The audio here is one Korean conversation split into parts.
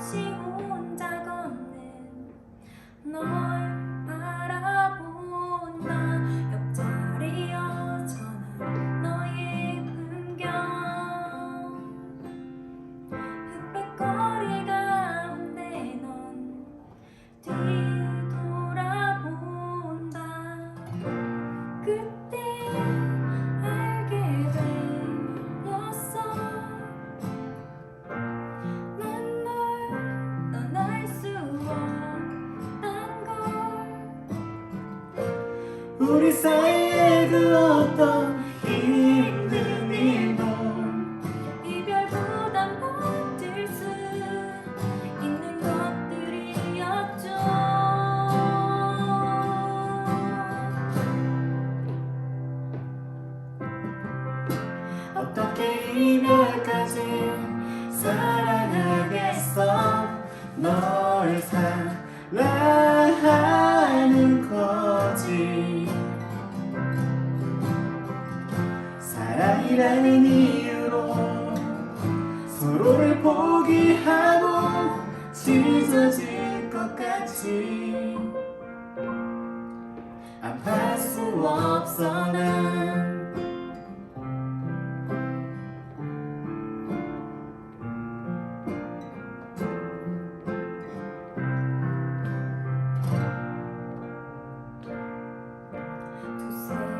幸 우리 사이에 그 어떤 힘든 일도 이별 부담 버틸 수 있는 것들이었죠. 어떻게 이별까지 사랑하겠어? 널 이라는 이유로 서로를 포기하고 찢어질 것 같지. 아파할 수 없어 난. 두세 번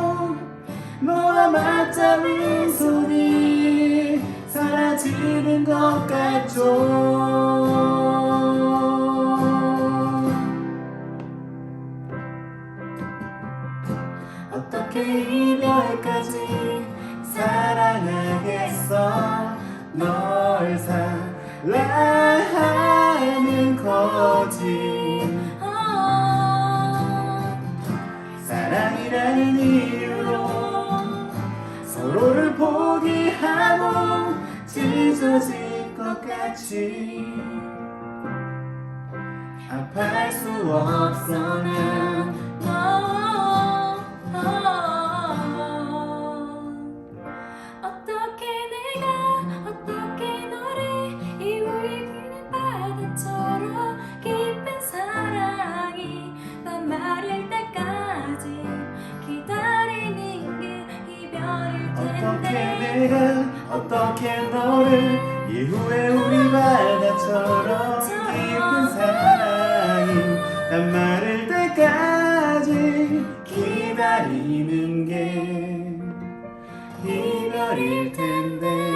너와 맞잡은 손이 사라지는 것 같죠. 어떻게 이별까지 사랑하겠어? 널 사랑 같지 아파할 수 없어 난 어, 어, 어떻게 내가 어떻게 너를 이 울리는 바다처럼 깊은 사랑이 난 마를 때까지 기다리는 게 이별일 어떻게 텐데. 내가 어떻게 너를 이후에 우리 바다처럼 깊은 사랑이 난 마를 때까지 기다리는 게 이별일 텐데